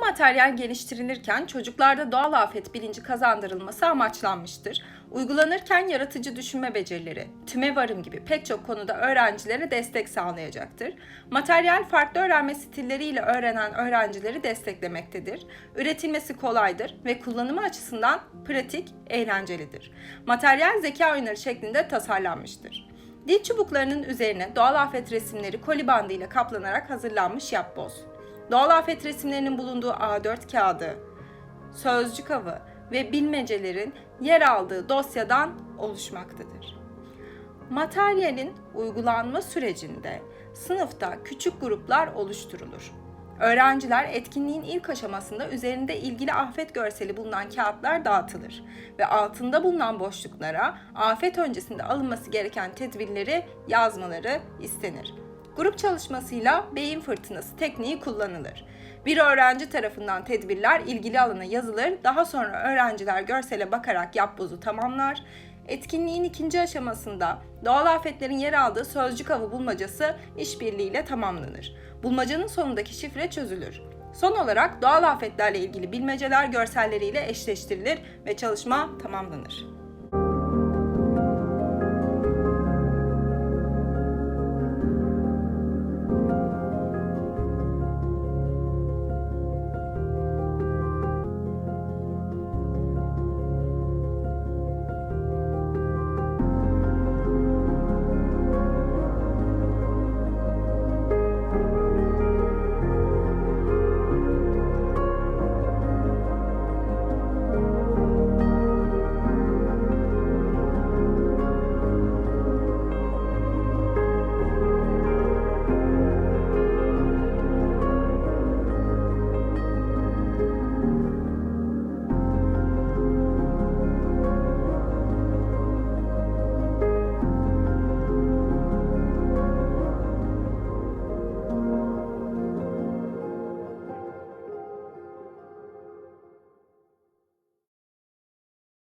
materyal geliştirilirken çocuklarda doğal afet bilinci kazandırılması amaçlanmıştır. Uygulanırken yaratıcı düşünme becerileri, tümevarım gibi pek çok konuda öğrencilere destek sağlayacaktır. Materyal farklı öğrenme stilleriyle öğrenen öğrencileri desteklemektedir. Üretilmesi kolaydır ve kullanımı açısından pratik, eğlencelidir. Materyal zeka oyunları şeklinde tasarlanmıştır. Dil çubuklarının üzerine doğal afet resimleri koli bandı ile kaplanarak hazırlanmış yapboz. Doğal afet resimlerinin bulunduğu A4 kağıdı, sözcük avı ve bilmecelerin yer aldığı dosyadan oluşmaktadır. Materyalin uygulanma sürecinde sınıfta küçük gruplar oluşturulur. Öğrenciler etkinliğin ilk aşamasında üzerinde ilgili afet görseli bulunan kağıtlar dağıtılır ve altında bulunan boşluklara afet öncesinde alınması gereken tedbirleri yazmaları istenir. Grup çalışmasıyla beyin fırtınası tekniği kullanılır. Bir öğrenci tarafından tedbirler ilgili alana yazılır, daha sonra öğrenciler görsele bakarak yapbozu tamamlar. Etkinliğin ikinci aşamasında doğal afetlerin yer aldığı sözcük avı bulmacası işbirliğiyle tamamlanır. Bulmacanın sonundaki şifre çözülür. Son olarak doğal afetlerle ilgili bilmeceler görselleriyle eşleştirilir ve çalışma tamamlanır.